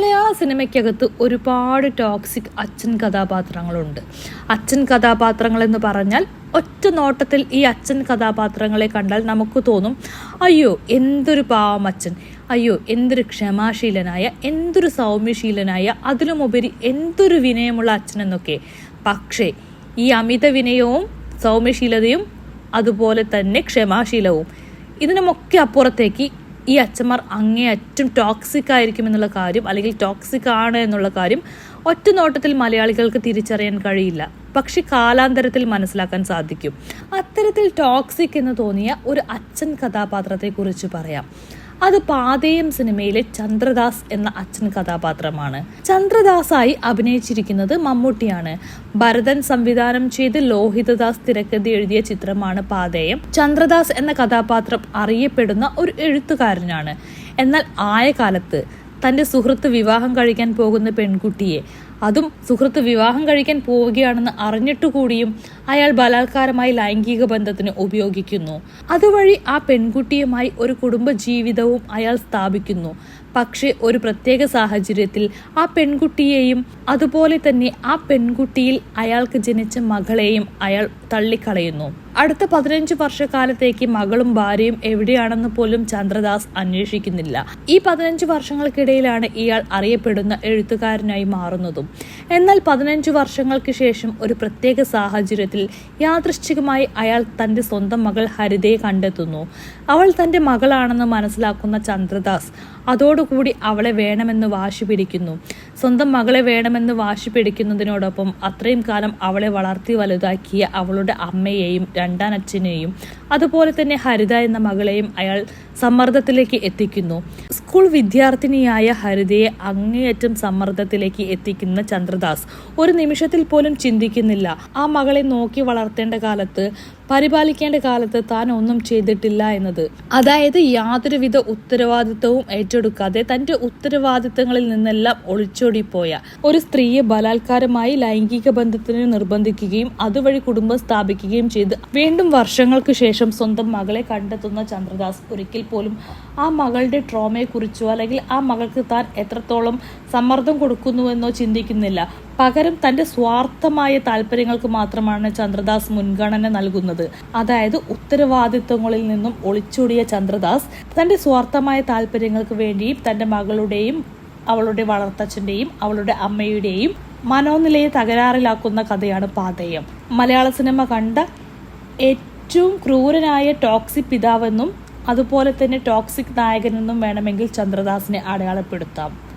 മലയാള സിനിമയ്ക്കകത്ത് ഒരുപാട് ടോക്സിക് അച്ഛൻ കഥാപാത്രങ്ങളുണ്ട്. അച്ഛൻ കഥാപാത്രങ്ങൾ എന്ന് പറഞ്ഞാൽ ഒറ്റ നോട്ടത്തിൽ ഈ അച്ഛൻ കഥാപാത്രങ്ങളെ കണ്ടാൽ നമുക്ക് തോന്നും അയ്യോ എന്തൊരു പാവം അച്ഛൻ. അയ്യോ എന്തൊരു ക്ഷമാശീലനായ എന്തൊരു സൗമ്യശീലനായ അതിലുമുപരി എന്തൊരു വിനയമുള്ള അച്ഛൻ എന്നൊക്കെ. പക്ഷേ ഈ അമിത വിനയവും സൗമ്യശീലതയും അതുപോലെ തന്നെ ക്ഷമാശീലവും ഇതിനുമൊക്കെ അപ്പുറത്തേക്ക് ഈ അച്ഛന്മാർ അങ്ങേയറ്റം ടോക്സിക് ആയിരിക്കും എന്നുള്ള കാര്യം അല്ലെങ്കിൽ ടോക്സിക് ആണ് എന്നുള്ള കാര്യം ഒറ്റ നോട്ടത്തിൽ മലയാളികൾക്ക് തിരിച്ചറിയാൻ കഴിയില്ല. പക്ഷെ കാലാന്തരത്തിൽ മനസ്സിലാക്കാൻ സാധിക്കും. അത്തരത്തിൽ ടോക്സിക് എന്ന് തോന്നിയ ഒരു അച്ഛൻ കഥാപാത്രത്തെക്കുറിച്ച് പറയാം. അത് പാതയം സിനിമയിലെ ചന്ദ്രദാസ് എന്ന അച്ഛൻ കഥാപാത്രമാണ്. ചന്ദ്രദാസായി അഭിനയിച്ചിരിക്കുന്നത് മമ്മൂട്ടിയാണ്. ഭരതൻ സംവിധാനം ചെയ്ത് ലോഹിതദാസ് തിരക്കഥ എഴുതിയ ചിത്രമാണ് പാതയം. ചന്ദ്രദാസ് എന്ന കഥാപാത്രം അറിയപ്പെടുന്ന ഒരു എഴുത്തുകാരനാണ്. എന്നാൽ ആയ കാലത്ത് തന്റെ സുഹൃത്ത് വിവാഹം കഴിക്കാൻ പോകുന്ന പെൺകുട്ടിയെ. അതും സുഹൃത്ത് വിവാഹം കഴിക്കാൻ പോവുകയാണെന്ന് അറിഞ്ഞിട്ടു കൂടിയും അയാൾ ബലാത്കാരമായി ലൈംഗിക ബന്ധത്തിന് ഉപയോഗിക്കുന്നു. അതുവഴി ആ പെൺകുട്ടിയുമായി ഒരു കുടുംബ ജീവിതവും അയാൾ സ്ഥാപിക്കുന്നു. പക്ഷേ ഒരു പ്രത്യേക സാഹചര്യത്തിൽ ആ പെൺകുട്ടിയെയും അതുപോലെ തന്നെ ആ പെൺകുട്ടിയിൽ അയാൾക്ക് ജനിച്ച മകളെയും അയാൾ തള്ളിക്കളയുന്നു. അടുത്ത പതിനഞ്ച് വർഷക്കാലത്തേക്ക് മകളും ഭാര്യയും എവിടെയാണെന്ന് പോലും ചന്ദ്രദാസ് അന്വേഷിക്കുന്നില്ല. ഈ പതിനഞ്ച് വർഷങ്ങൾക്കിടയിലാണ് ഇയാൾ അറിയപ്പെടുന്ന എഴുത്തുകാരനായി മാറുന്നതും. എന്നാൽ പതിനഞ്ച് വർഷങ്ങൾക്ക് ശേഷം ഒരു പ്രത്യേക സാഹചര്യത്തിൽ യാദൃശ്ചികമായി അയാൾ തന്റെ സ്വന്തം മകൾ ഹരിതയെ കണ്ടെത്തുന്നു. അവൾ തന്റെ മകളാണെന്ന് മനസ്സിലാക്കുന്ന ചന്ദ്രദാസ് അതോടുകൂടി അവളെ വേണമെന്ന് വാശി പിടിക്കുന്നു. സ്വന്തം മകളെ വേണമെന്ന് വാശി പിടിക്കുന്നതിനോടൊപ്പം അത്രയും കാലം അവളെ വളർത്തി വലുതാക്കിയ അവളുടെ അമ്മയെയും രണ്ടാം അച്ഛനെയും അതുപോലെ തന്നെ ഹരിത എന്ന മകളെയും അയാൾ സമ്മർദ്ദത്തിലേക്ക് എത്തിക്കുന്നു. സ്കൂൾ വിദ്യാർത്ഥിനിയായ ഹരിതയെ അങ്ങേയറ്റം സമ്മർദ്ദത്തിലേക്ക് എത്തിക്കുന്ന ചന്ദ്രദാസ് ഒരു നിമിഷത്തിൽ പോലും ചിന്തിക്കുന്നില്ല. ആ മകളെ നോക്കി വളർത്തേണ്ട കാലത്ത് പരിപാലിക്കേണ്ട കാലത്ത് താൻ ഒന്നും ചെയ്തിട്ടില്ല എന്നത്. അതായത് യാതൊരുവിധ ഉത്തരവാദിത്വവും ഏറ്റെടുക്കാതെ തന്റെ ഉത്തരവാദിത്തങ്ങളിൽ നിന്നെല്ലാം ഒളിച്ചോടിപ്പോയ ഒരു സ്ത്രീയെ ബലാത്കാരമായി ലൈംഗിക ബന്ധത്തിന് നിർബന്ധിക്കുകയും അതുവഴി കുടുംബം സ്ഥാപിക്കുകയും ചെയ്ത് വീണ്ടും വർഷങ്ങൾക്ക് ശേഷം സ്വന്തം മകളെ കണ്ടെത്തുന്ന ചന്ദ്രദാസ് ഒരിക്കൽ പോലും ആ മകളുടെ ട്രോമയെക്കുറിച്ചോ അല്ലെങ്കിൽ ആ മകൾക്ക് താൻ എത്രത്തോളം സമ്മർദ്ദം കൊടുക്കുന്നുവെന്നോ ചിന്തിക്കുന്നില്ല. പകരം തന്റെ സ്വാർത്ഥമായ താല്പര്യങ്ങൾക്ക് മാത്രമാണ് ചന്ദ്രദാസ് മുൻഗണന നൽകുന്നത്. അതായത് ഉത്തരവാദിത്വങ്ങളിൽ നിന്നും ഒളിച്ചോടിയ ചന്ദ്രദാസ് തന്റെ സ്വാർത്ഥമായ താല്പര്യങ്ങൾക്ക് വേണ്ടിയും തന്റെ മകളുടെയും അവളുടെ വളർത്തച്ഛന്റെയും അവളുടെ അമ്മയുടെയും മനോനിലയെ തകരാറിലാക്കുന്ന കഥയാണ് പാതയം. മലയാള സിനിമ കണ്ട ഏറ്റവും ക്രൂരനായ ടോക്സിക് പിതാവെന്നും അതുപോലെ തന്നെ ടോക്സിക് നായകനെന്നും വേണമെങ്കിൽ ചന്ദ്രദാസിനെ അടയാളപ്പെടുത്താം.